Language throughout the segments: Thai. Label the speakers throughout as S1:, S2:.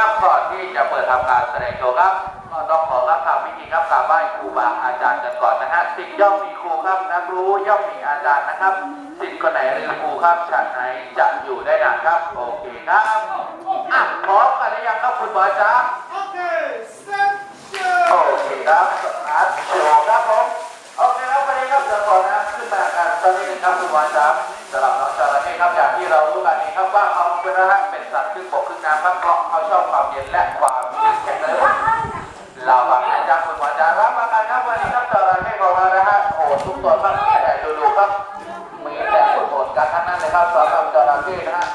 S1: ครับก่อนที่จะเปิดทำการแสดงโชว์ครับ ก็ต้องขอรับทำพิธีครับกราบไหว้ครูบาอาจารย์กันก่อนนะฮะสิ่งย่อมมีครูครับนักรู้ย่อมมีอาจารย์นะครับสิ่งคนไหนลืมครูครับชาติไหนจะอยู่ได้นานครับ โอเคครับอะพร้อมกันหรือยังครับคุณหมอจ๊ะ
S2: Okay, set,
S1: โอ
S2: go!
S1: เคครับอาร์ตโชว์ครับผมโอเคครับวันนี้ครับเดี๋ยวก่อนนะขึ้นมากันตอนนี้ครับคุณหมอจ๊ะสำหรับน้องจระเข้ครับอย่างที่เรารู้กันนี้ครับว่าเขา เป็นนะฮะเป็นสัตว์ขึ้นบกขึ้นน้ำครับเพราะเขาชอบความเย็นและความแข็งแรงเราบังอาจ๊ะคุณหมอจารับมาการครับวันนี้ครับจระเข้ของเรานะฮะโอ้ทุกตัวครับแต่ดูดูครับมีแต่โหดกันทั้งนั้นเลยครับสำหรับจระเข้นะฮะ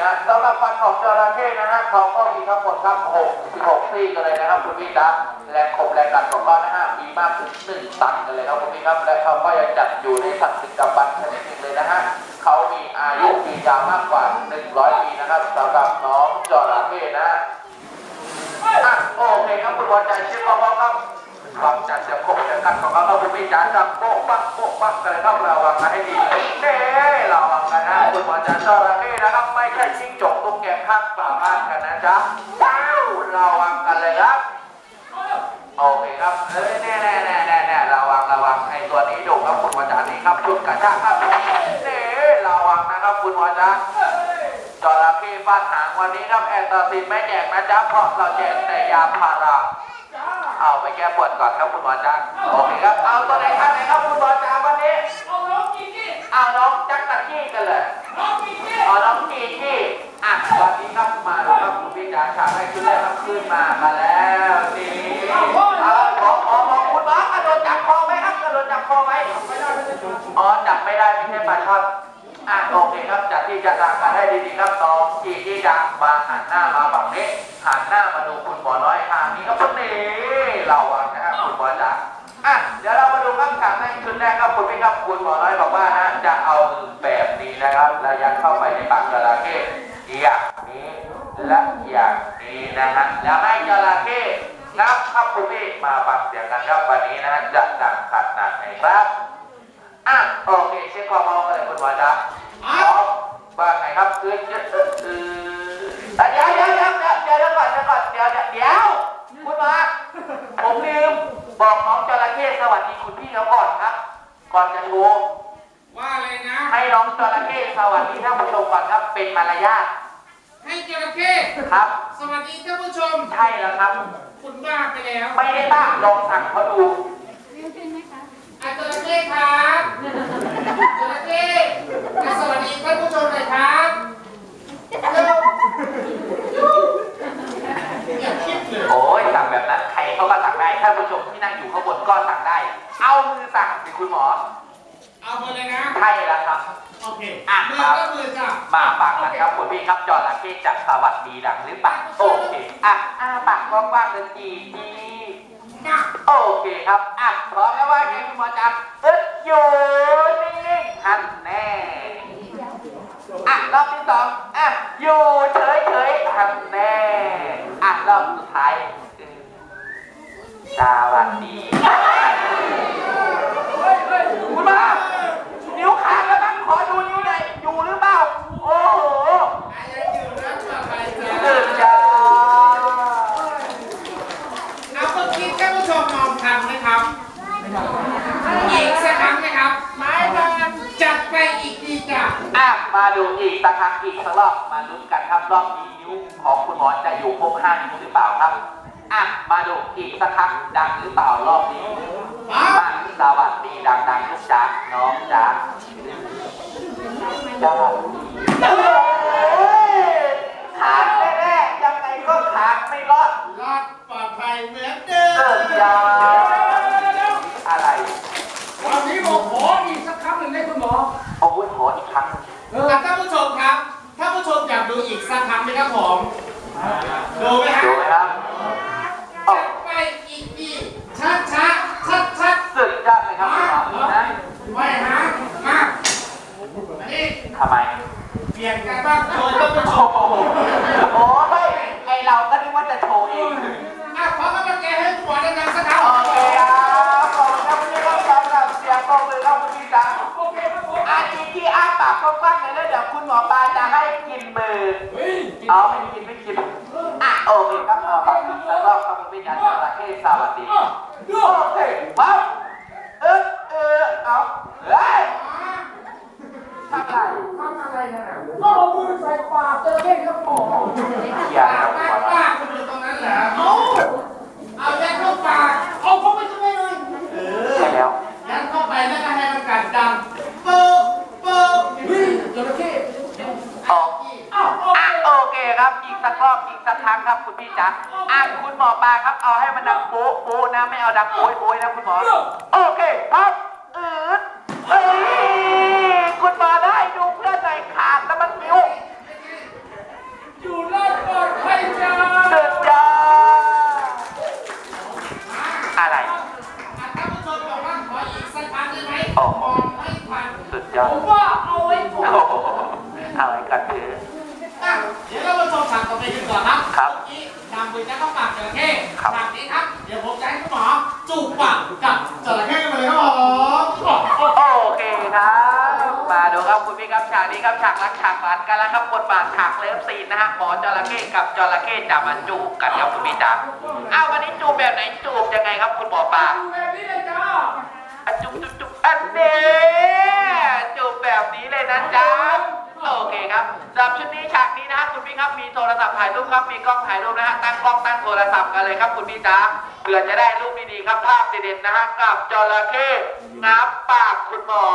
S1: นะสำหรับฟันของจระเข้นะฮะเขาก็มีทั้งหมดครับ66ซี่กันเลยนะครับคุณวิจารณ์แรงขบแรงดันของเขานะฮะมีมากถึง1ตันกันเลยครับคุณพี่ครับและเขาก็ยังจัดอยู่ในสัตว์ดึกดำบรรพ์ชนิดหนึ่งเลยนะฮะเขามีอายุยืนยาวมากกว่า 100 ปีนะครับสำหรับน้องจระเข้นะฮะอะโอเคครับคุณบอลใจเชื่อว่าครับความจัดจะคงจะกันของเราเราคุณพี่จ๋าจับโป๊ะปักโป๊ะปักกันเลยครับระวังกันให้ดีเลยเน่ระวัง กันนะคุณบอลจ๋าจระเข้นะครับ ไม่ใช่จิ้งจกตุ๊กแกข้างป่าบ้านกันนะจ๊ะว้าวระวังกันเลยครับ โอเคครับเอ้ยแน่แน่แน่แน่แน่ระวังระวังไอ้ตัวนี้ดุครับคุณบอลจ๋านี่ครับชุดกระชากครับเน่ระวังนะครับคุณบอลจ๋าจระเข้ฟาดหางวันนี้ครับแอนตาซินไม่แจกนะจ๊ะเพราะเราแจกแต่ยาพาราเอาไปแก้ปวดก่อนครับคุณหมอจ๊ะโอเคครับเอาตัวไหน ได้ไม่ใครับคือเออเออเดี๋ยวเดี๋ยวเดี๋ยวเดี๋ยวเดี๋ยวเดี๋ยวก่อนเดี๋ยวก่อนเดี๋ยวเดี๋ยวเดี๋ยวคุณหมอผมลืมบอกน้องจระเข้สวัสดีคุณพี่เขาก่อนครับ ก่อนจะโชว์
S2: ว่าอะไรนะ
S1: ให้น้องจระเข้สวัสดีท่านผู้ชมก่อนครับ เป็นมารยาท
S2: ให้จระเข้
S1: ครับ
S2: สวัสดีท่านผู้ชม
S1: ใช่แล้วครับ
S2: คุณบ้าไปแล้ว
S1: ไม่ได้บ้าลองสั่งเขาดู
S2: อาจระเข้ครับจระเข้มาสวัสดีท่านผู้ชมหน่อยครับเร็วอย่าคิดเลย
S1: โอ้ยสั่งแบบนั้นใคร เขาก็สั่งได้ท่านผู้ชมที่นั่งอยู่ข้างบนก็สั่งได้ เอามือสั่งสิคุณหมอ
S2: เอาไปเลยนะ
S1: ใช่แล้วครับ
S2: โอเค
S1: อะ
S2: มือ
S1: ครับ
S2: ก็มือจ้ะ
S1: มาฟังกันครับคุณพี่ครับจอระเข้จะสวัสดีดังหรือเปล่าโอเคอะอ้าปากกว้างๆเลยจีจี
S2: มา
S1: โอเคครับอะพร้อมแล้วว่าไงคุณหมอจับอึดอยู่นิ่งๆหันแน่อะรอบที่สองอะอยู่เฉยๆหันแน่อะรอบสุดท้ายคือ สวัสดีคุณหมานิ้วขาดแล้วมั้งขอดูนิ้วหน่อยอยู่หรือเปล่า โอ้โห
S2: ยังอยู่นะต่อไปจ้ะ
S1: ตื่นจ้า
S2: เอาเมื่อกี้ท่านผู้ชมมองทันไหมครับอีกสักครั้งไหมครับไม้บอลจัดไปอีกทีจ้ะ
S1: อะมาดูอีกสักครั้งอีกสักรอบมาลุ้นกันครับรอบนี้นิ้วของคุณหมอจะอยู่ครบห้านิ้วหรือเปล่าครับอะมาดูอีกสักครั้งดังหรือเปล่ารอบนี้
S2: มา
S1: มาสวัส ดีดังๆลูกจ๋าน้องจ๋าสวัสดีเอ้ยขาดแน่ๆยังไงก็ขาดไม่รอด
S2: รอดปลอดภัยเหมือนเดิม
S1: เกิดยาอะไร
S2: วันนี้ผมขออีกสักครั้งหนึ่งได้คุณหมอ
S1: โอ้ยขออีกครั้งหนึ่ง
S2: อะท่านผู้ชมครับท่านผู้ชมอยากดูอีกสักครั้งไหมครับผมดูไหมฮะ
S1: ดูไหมครับโอ้
S2: จัดไปอีกทีชัดชัดชัดชัด
S1: สุดยอดเลยครับคุณหมอนะ
S2: ๆไม่ฮะมาอันนี้
S1: ทำไม
S2: เปลี่ยนกันบ้างโดยท่านผู้ช
S1: โอ้
S2: ม
S1: โหโอ้ยไอเราก็นึกว่าจะโชว์เอง
S2: อะขอกำลังใจให้คุณหมอดังๆสักครั้ง
S1: โอเคครับขอบคุณครับวันนี้ก็สำหรับเสียงปรบมือครับคุณพี่ จ๋า
S2: โอเคครับผม
S1: อาทีที่อ้าปากกว้างๆเลยแล้วเดี๋ยวคุณหมอปลาจะมือเอาไม่กินไม่กินอะโอเคครับเอาไปแล้วก็ขอบคุณพี่จันทร์จระเข้สวัสดีโอเคครับเออเออเอาเฮ้ยทำอะไร
S2: ทำอะไรกันอะก็เอามือใส่ปากจระเข้ครับผม
S1: อย่า
S2: ปา
S1: ครั
S2: ก
S1: บ
S2: ปากคุณอยู่ตรงนั้นเหรอเอาเอายัดเข้าปากเอาเข้าไปทำไมเลย
S1: ใช่แล้ว
S2: ยัดเข้าไปแล้วก็ให้มันกัดดังเปิบเปิบเฮ้ยจระเข้
S1: ออก
S2: อ้าวโอ
S1: อะ
S2: เค
S1: โอเคครับอีกสักรอบอีกสัก ครั้งครับ คุณพี่จ๋าอะคุณหมอปลาครับเอาให้มันดังโป๊ะโป๊ะนะไม่เอาดังโป๊ยโป๊ยนะคุณหมอโอเคครับอืดเอ้ยคุณหมอได้ดูเพื่อนหน่อยขาดแล้วมันนิ้ว
S2: อยู่รอดปลอดภัยจ้า
S1: สุดยอดอะไร
S2: ท่านผู้ชมบอกว่าขออีกสักครั้งได้ไหม
S1: โอ้
S2: มองไม่ทัน
S1: สุดยอ
S2: ผ
S1: ด
S2: มว่าเอาไว้ก่อน
S1: โอ้โหอะไรกันเถอะ
S2: อะเดี๋ยวเรามาชมฉากต่อไปกันก่อนครับ
S1: ครับ
S2: เมื่อกี้นำมือจะเข้าปากจระเข้
S1: ครับ
S2: ฉากนี้ครับ เดี๋ยวผมจะให้คุณหมอจูบปากกับจระเข้กันมาเลยครับผม
S1: โอเคครับ มาดูครับคุณพี่ครับฉากนี้ครับฉากรักฉา กหวานกันแล้วครับบทบาทฉากเลิฟซีนนะฮะหมอจระเข้กับจระเข้จะมาจูบกันครับคุณพี่จ๋าอ้าววันนี้จูบแบบไหนจูบยังไงครับคุณหมอปลา
S2: ดูแบบนี้เลยจ้า
S1: อะจุ๊บจุ๊บจุ๊บอันเนี้จูบแบบนี้เลยนะจ๊ะโอเคครับสำหรับชุดนี้ฉากนี้นะฮะคุณพี่ครับมีโทรศัพท์ถ่ายรูปครับมีกล้องถ่ายรูปนะฮะตั้งกล้องตั้งโทรศัพท์กันเลยครับคุณพี่จ๋าเพื่อจะได้รูปดีๆครับภาพเด็ดๆนะฮะกับจระเข้งับปากคุณหมอ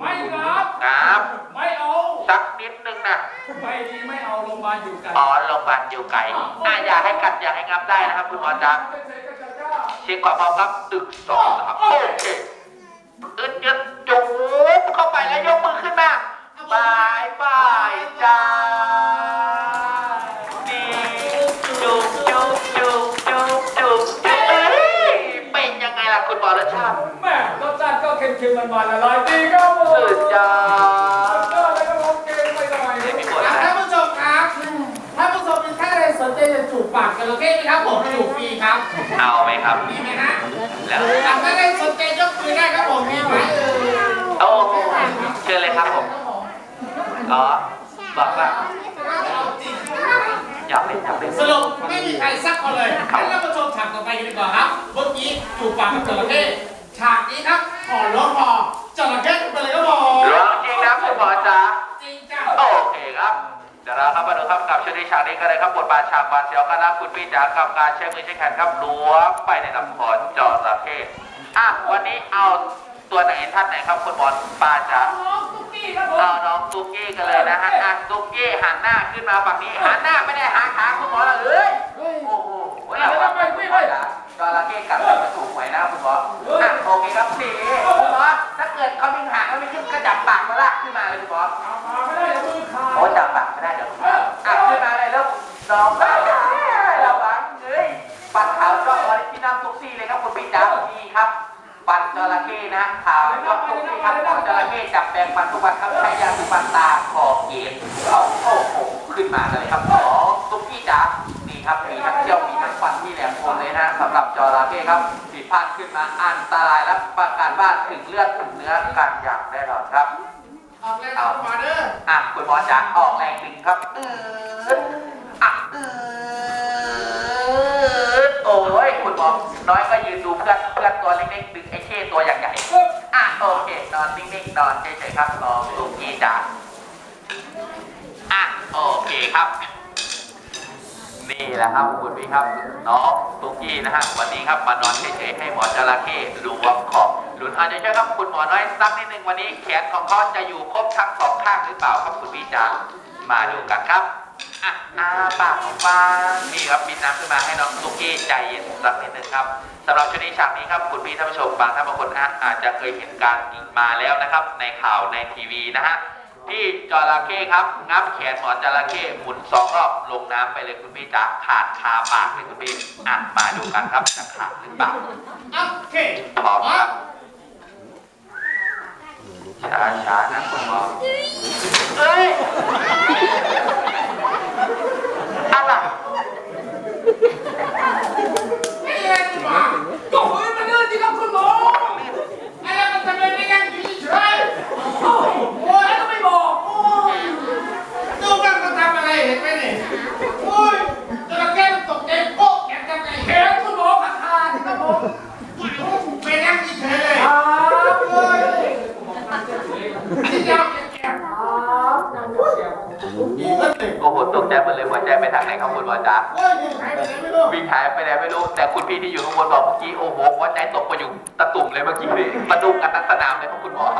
S2: ไม่รับ
S1: งับ
S2: ไม่เอา
S1: สักนิดนึงนะ
S2: ไม่ดีไม่เอาโรงพยาบาลอยู่กัน
S1: อ๋อโรงพยาบาลอยู่ไกลอะอย่าให้กัดอย่าให้งับได้นะครับคุณหมอจ๊ะ
S2: ไม่ใช่กระจ้า
S1: เช็คความพร้อมครับตึกสองสามโอเคอึดยึดจุ๊บเข้าไปแล้วยกมือขึ้นมาบายบายจ้าดีจุ๊บจุ๊บจุ๊บจุ๊บจุ๊บจุ๊บเอ้ยเป็นยังไงล่ะคุณหมอรสชาติ
S2: แม่รสชาติก็เค็มๆมันๆอร่อยดีครับผม
S1: สุดยอด
S2: เอาไหมครับ มี
S1: ไหม
S2: ฮะ
S1: แล้ว
S2: ท่านใดสนใจยกมือได้ครับผมมีไหมเอ่ย
S1: โอ้เชิญเลยครับผมอ๋อบอกว่า
S2: เอาจริง
S1: อยากเล่นอยากเล่น
S2: สรุปไม่มีใครซักคนเลยงั้นเรามาชมฉากต่อไปกันดีกว่าครับเมื่อกี้จูบปากกับจระเข้ฉากนี้ครับขอร้องพอจระเข้ไปเลยครับผม
S1: ร้องจริงนะคุณหมอจ๊ะ
S2: จริงจ้า
S1: โอเคครับเดี๋ยวเราครับมาดูครับกับชุดนี้ฉากนี้กันเลยครับบทบาทฉากบานเสียวกันนะคุณพี่จ๋ากับการใช้มือใช้แขนครับล้วงไปในลำคอจอระเข้อะวันนี้เอาตัวไหนท่านไหนครับคุณหมอปาจ๋า
S2: น้องตุ๊กกี้ครับผม
S1: เอาน้องตุ๊กกี้กันเลยนะฮะอะตุ๊กกี้หันหน้าขึ้นมาฝั่งนี้หันหน้าไม่ได้หาขาคุณหมอลเอ้ยโอ้โหเราว่าคุณหมอจ๋าจระเข้กัดมาถูกหวยนะคุณหมออะโอเคครับนี่คุณหมอถ้าเกิดเขาดึงหางแล้วไม่ขึ้นก็จับปากมาลากขึ้นมาเลยคุณหมอ
S2: เอามาไม่ได้เดี๋ยวมือขาด
S1: โอ้จับปากไม่ได้เดี๋ยวอะขึ้นมาเลยแล้วน้องได้ระวังเฮ้ยปัดขาวก็ออริจินัลทุกซี่เลยครับคุณปีจ๋าดีครับ ปันจระเข้นะขาวก็ทุกซี่ครับปันจระเข้จับแปรงฟันทุกวันครับใช้ยาทุกวันตาคอเกล็ดเอาโอ้โหขึ้นมาเลยครับน้องตุ๊กกี้จ๋านี่ครับมีทั้งเขี้ยวมีทั้งฟันที่แหลมคมเลยนะสำหรับจระเข้ครับผิดพลาดขึ้นมาอันตรายและประการว่าถึงเลือดถึงเนื้อกันอย่างแน่นอนครับ
S2: ออกเลยครับมาเด้อ
S1: อะคุณหมอจ๋าออกแรงดึงครับอืดอะอืดโอ้ยคุณหมอน้อยก็ยืนดูเพื่อนเพื่อนตัวเล็กๆดึงไอ้เข้ตัวอย่างใหญ่อะโอเคนอนนิ่งๆนอนเฉยๆครับรอลูกกี้จ๋าอะโอเคครับนี่แหละครับคุณพี่ครับน้องตุ๊กกี้นะฮะวันนี้ครับมานอนเฉยๆให้หมอจระเข้ล้วงขอบ ลุ้นอาจจะช่วยครับคุณหมอน้อยสักนิดนึงวันนี้แขนของเขาจะอยู่ครบทั้งสองข้างหรือเปล่าครับคุณพี่จ๋ามาดูกันครับอะอาปากของฟางนี่ครับมีน้ำขึ้นมาให้น้องตุ๊กกี้ใจเย็นสักนิดนึงครับสำหรับชุดนี้ฉากนี้ครับคุณพี่ท่านผู้ชมบางท่านบางคนนะฮะอาจจะเคยเห็นการมาแล้วนะครับ ในข่าวในทีวีนะฮะที่จระเข้ครับงับแขนหมอนจระเข้หมุนสองรอบลงน้ำไปเลยคุณพี่จ๋าขาดคาปากเลยคุณพี่อะมาดูกันครับจะขาดหรือเปล่า
S2: โอเค
S1: พร้อมครับ ช้าช้าๆนะคุณหมอเอ้ยอะไร
S2: ไม่เล่นดีกว่าก็เฮ้ยมันเดินดีครับคุณหมอไอ้แล้วมันทำไมไม่ยังอยู่เฉยๆโอ้โหแล้วก็ไม่บอกโอ้ยดูกันก็ท อีกแล้วหนึ่ง
S1: โอ้โหตกใจหมดเลยหัวใจไปทางไหนครับคุณหมอ จ๊ะ
S2: โอ้ยยังหายไปไหนไม่รู้
S1: วิ่งหายไปไหนไม่รู้ แต่คุณพี่ที่อยู่ข้างบนบอกเมื่อกี้โอ้โหหัวใจตกไปอยู่ตะตุ่มเลยเมื่อกี้นี่มาดูกันทั้งสนามเลยครับคุณหมออ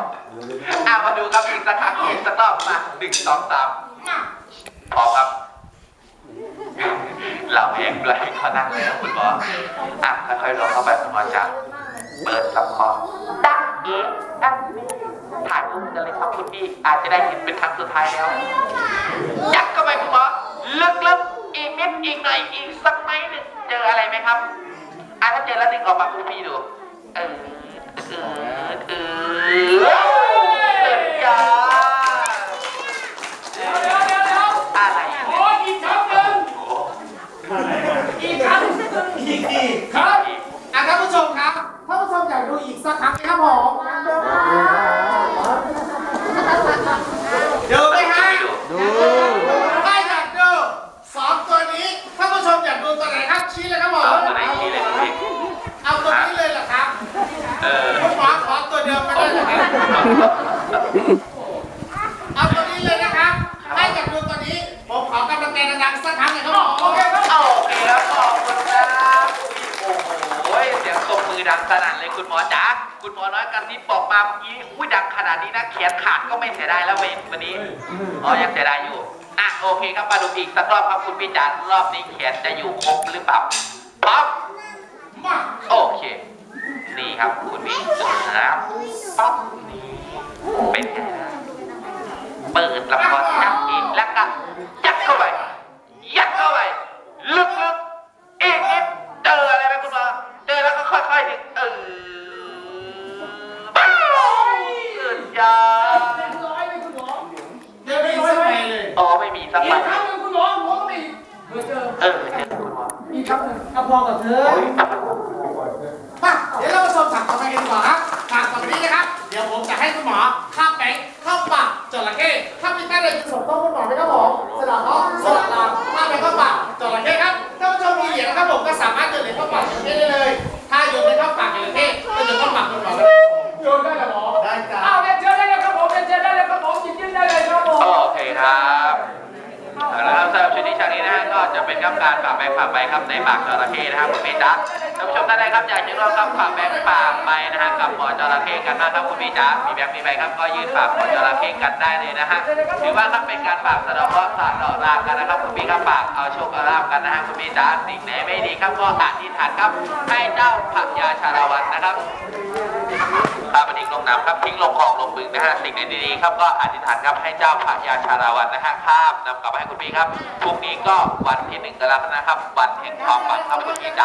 S1: ะมาดูครับอีกสักครั้งอีกสักรอบมาหนึ่งสองสามพร้อมครับเราเองด้วยเขานั่งเลยนะคุณหมออะค่อยๆลงเข้าไปคุณหมอจ๊ะเปิดลำคอดังเอ๊ะอันนี้ถ่ายรูปกันเลยครับคุณพี่อาจจะได้เห็นเป็นครั้งสุดท้ายแล้วยัดเข้าไปคุณหมอลึกๆ อีกนิดอีกหน่อยอีกสักไม้หนึ่งเจออะไรไหมครับอะถ้าเจอแล้วดึงออกมาคุณพี่ดู เออเออเออเออยา
S2: เดี๋ยวเดี๋ยวเดี๋ยวเดี๋ยว
S1: อะไร
S2: โอ้ยอีกครั้งหนึ่ง
S1: โอ้
S2: อีกครั้งอีกอีกครับอะท่านผู้ชมครับท่านผู้ชมอยากดูอีกสักครั้งไหมครับผมดูไหมฮะ
S1: ไม่ดู
S2: ถ้าอยากดูสองตัวนี้ท่านผู้ชมอยากดูตัวไหนครับชี้เลยครับผม
S1: เอาตัวไหนชี้เลยคุณพี่
S2: เอาตัวนี้เลยเหรอครับ
S1: เออ
S2: คุณหมอขอตัวเดิมไม่ได้เหรอครับเอาตัวนี้เลยนะครับถ้าอยากดูตัวนี้ผมขอกำลังใจดังๆสักครั้งหนึ่งครับผมโอเคครับ
S1: โอเคครับขอบคุณครับโอ้โหเสียงตบมือดังสนั่นเลยคุณหมอจ๋าคุณหมอน้อยกันที่บอ กมาเมื่อกี้อุ้ยดังขนาดนี้นะแขนขาดก็ไม่เสียดายแล้วเว้ยวันนี้อ๋อยังเสียดายอยู่อะโอเคครับมาดูอีกสักรอบครับคุณพี่จ๋ารอบนี้แขนจะอยู่ครบหรือเปล่าปั๊บ
S2: มา
S1: โอเค นี่ครับคุณพี่ครับปั๊บนี่เป็นไงนะเปิดลำคอจับอีกแล้วก็ยัดเข้าไปยัดเข้าไปลึกๆอีกนิดเจออะไรไหมคุณหมอเจอแล้วก็ค่อยๆดึง
S2: สัก
S1: อีวั
S2: กครั้งหนึ่งคุณหมอผมก็มีเมื่อเจอ
S1: เออเจอคุณหมอ
S2: อีกครั้งหนึ่งก็พอกับเธอมาเดี๋ยวเรามาชมฉากต่อไปกันดีกว่าครับฉากต่อไปนี้นะครับ เดี๋ยวผมจะให้คุณหมอข้ามแบงค์เข้าปากจระเข้ถ้ามีใครเลยจะส่งต้องคุณหมอไหมครับผมสลั ไปครั
S3: บ
S1: ในปากจระเข้นะครับคุณพี่จ๊ะท่านผู้ชมท่านใดครับอยากจะร่วมครับฝากแบงค์ฝากไปนะฮะกับหมอจระเข้กันนะครับคุณพี่จ๊ะมีแบงค์มีใบครับก็ยืนฝากหมอจระเข้กันได้เลยนะฮะถือว่าครับเป็นการฝากสะดอกเคราะห์สะดอกรากันนะครับคุณพี่ครับฝากเอาโชคเอาลาภกันนะฮะคุณพี่จ๊ะสิ่งไหนไม่ดีครับก็อธิษฐานครับให้เจ้าพระยาชาละวันนะครับ ข้าบันทึกลงน้ำครับทิ้งลงคลองลงบึงนะฮะสิ่งดีๆครับก็อธิษฐานครับให้เจ้าพระยาชาราวันนะฮะข้ามนำกลับมาให้คุณพี่ครับพรุ่งนี้ก็วันที่หนึ่งกรกฎาคมนะครับวันแห่งความหวังครับคุณพี่จ๋า